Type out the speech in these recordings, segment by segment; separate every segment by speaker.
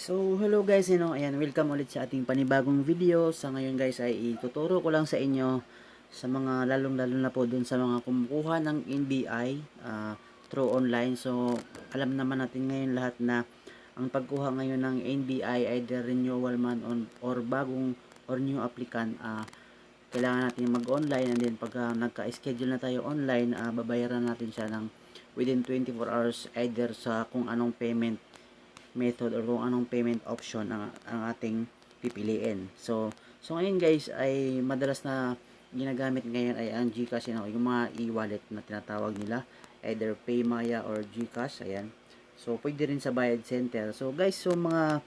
Speaker 1: So, hello guys, you know, ayan, welcome ulit sa ating panibagong video. Sa ngayon guys ay ituturo ko lang sa inyo sa mga lalong-lalo na po dun sa mga kumukuha ng NBI ah, through online. So, alam naman natin ngayon lahat na ang pagkuha ngayon ng NBI either renewal man on, or bagong or new applicant ah, kailangan natin mag-online and then pagka nagka-schedule na tayo online, ah, babayaran natin siya ng within 24 hours either sa kung anong payment method or kung anong payment option ang, ang ating pipiliin. So, so ngayon guys ay madalas na ginagamit ngayon ay ang GCash yun, yung mga e-wallet na tinatawag nila either Paymaya or GCash ayan. So pwede rin sa bayad center. So guys, so mga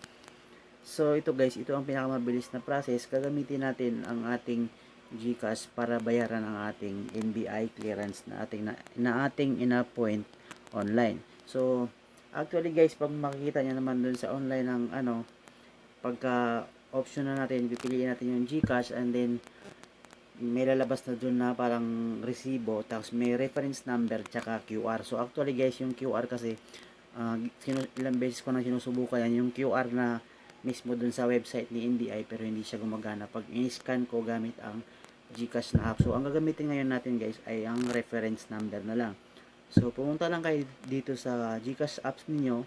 Speaker 1: So ito guys, ito ang pinakamabilis na process. Gagamitin natin ang ating GCash para bayaran ang ating NBI clearance na ating na, na ating ina-point online. So Actually guys, pag makikita nyo naman dun sa online ng ano, pagka option na natin, pipiliin natin yung GCash and then may lalabas na dun na parang resibo, tapos may reference number tsaka QR. So actually guys, yung QR kasi uh, ilang beses ko na sinusubukan yan, yung QR na mismo dun sa website ni NBI pero hindi siya gumagana. Pag in-scan ko gamit ang GCash na app. So ang gagamitin ngayon natin guys ay ang reference number na lang. So, pumunta lang kayo dito sa GCash apps ninyo.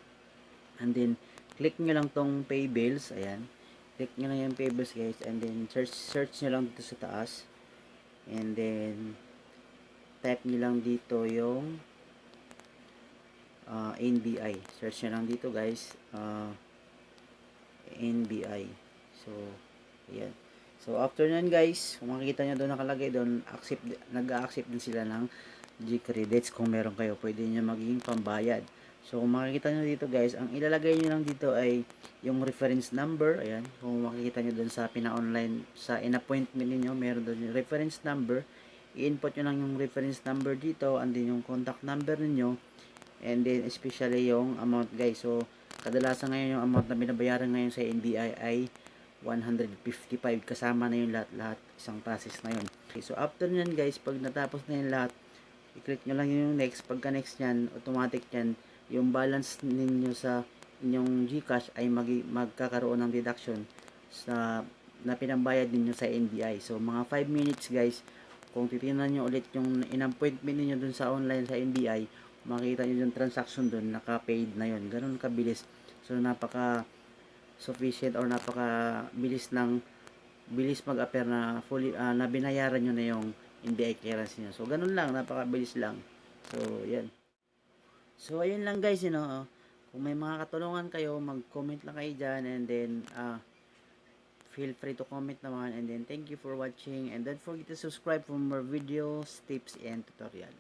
Speaker 1: And then, click nyo lang tong pay bills. Ayan. Click nyo lang yung pay bills guys. And then, search, search nyo lang dito sa taas. And then, type nyo lang dito yung uh, NBI. Search nyo lang dito guys. Uh, NBI. So, ayan. So, after nun guys, kung makikita nyo doon nakalagay doon, accept, nag-accept din sila ng G-credits kung meron kayo. Pwede nyo magiging pambayad. So, kung makikita nyo dito guys, ang ilalagay nyo lang dito ay yung reference number. Ayan. Kung makikita nyo doon sa pina-online, sa in-appointment niyo meron doon yung reference number. I-input nyo lang yung reference number dito and then yung contact number niyo and then especially yung amount guys. So, kadalasan ngayon yung amount na binabayaran ngayon sa NBI ay 155 kasama na yung lahat-lahat isang process na yun. Okay, so after nyan guys, pag natapos na yung lahat, i-click nyo lang yung next. Pagka next nyan, automatic yan, yung balance ninyo sa inyong GCash ay mag magkakaroon ng deduction sa na pinambayad ninyo sa NBI. So mga 5 minutes guys, kung titingnan nyo ulit yung in-appointment niyo dun sa online sa NBI, makita nyo yung transaction dun, naka-paid na yun. Ganun kabilis. So napaka sufficient or napaka bilis ng bilis mag-appear na fully uh, na binayaran nyo na yung NBI clearance niyo. So ganun lang, napakabilis lang. So yan. So ayun lang guys, you know, kung may mga katulungan kayo, mag-comment lang kayo dyan and then uh, feel free to comment naman and then thank you for watching and don't forget to subscribe for more videos, tips and tutorial.